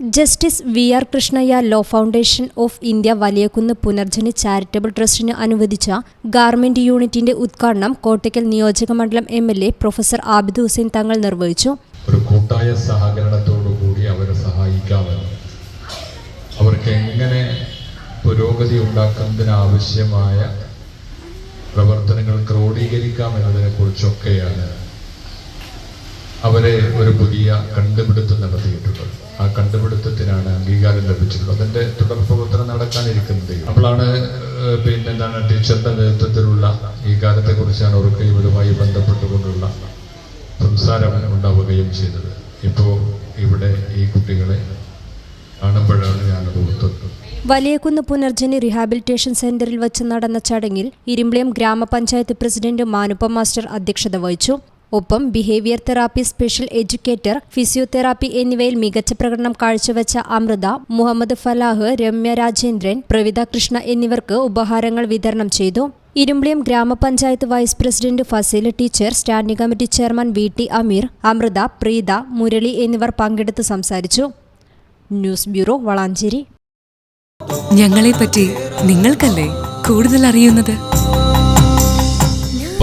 Justice V R Krishnayya law foundation of India Valiyakunnu Punarjani charitable ട്രസ്റ്റിന് അനുവദിച്ച garment യൂണിറ്റിന്റെ ഉദ്ഘാടനം കോട്ടയ്ക്കൽ നിയോജക മണ്ഡലം M L A professor Abid Hussain Thangal നിർവഹിച്ചു. ഒരു കൂട്ടായ സഹകരണത്തോടു കൂടി അവരെ സഹായിക്കാമെന്ന് അവർക്ക് എങ്ങനെ പുരോഗതി ഉണ്ടാക്കുന്നതിനാവശ്യമായ പ്രവർത്തനങ്ങൾ ക്രോഡീകരിക്കാം എന്നതിനെ കുറിച്ചൊക്കെയാണ് അവരെ ഒരു പുതിയ കണ്ടുപിടുത്തം നടത്തിയിട്ടുള്ളത്. ആ കണ്ടുപിടുത്തത്തിനാണ് അംഗീകാരം ലഭിച്ചിരുന്നു അതിന്റെ തുടർ പ്രവർത്തനം നടക്കാനിരിക്കുന്നത് അപ്പോഴാണ് പിന്നെ എന്താണ് ടീച്ചറിന്റെ നേതൃത്വത്തിലുള്ള ഈ കാര്യത്തെക്കുറിച്ചാണ് അവർക്ക് ഇവരുമായി ബന്ധപ്പെട്ടുകൊണ്ടുള്ള സംസാരം ഉണ്ടാവുകയും ചെയ്തത്. ഇപ്പോ ഇവിടെ ഈ കുട്ടികളെ കാണുമ്പോഴാണ് ഞാൻ ഓർത്തത്. വലിയകുന്ന് പുനർജനി റീഹാബിലിറ്റേഷൻ സെന്ററിൽ വച്ച് നടന്ന ചടങ്ങിൽ ഇരുമ്പിളിയം ഗ്രാമപഞ്ചായത്ത് പ്രസിഡന്റ് മാനുപ്പ മാസ്റ്റർ അധ്യക്ഷത വഹിച്ചു. ഒപ്പം behaviour therapy special educator physiotherapy എന്നിവയിൽ മികച്ച പ്രകടനം കാഴ്ചവെച്ച അമൃത മുഹമ്മദ് ഫലാഹ് രമ്യ രാജേന്ദ്രൻ പ്രവിത കൃഷ്ണ എന്നിവർക്ക് ഉപഹാരങ്ങൾ വിതരണം ചെയ്തു. ഇരുമ്പളിയം ഗ്രാമപഞ്ചായത്ത് vice president Faseela teacher standing committee chairman V T Ameer Amrutha Preetha Murali എന്നിവർ പങ്കെടുത്ത് സംസാരിച്ചു. News bureau Valanchery. ഞങ്ങളെ പറ്റി നിങ്ങൾക്കല്ലേ കൂടുതൽ അറിയുന്നത്?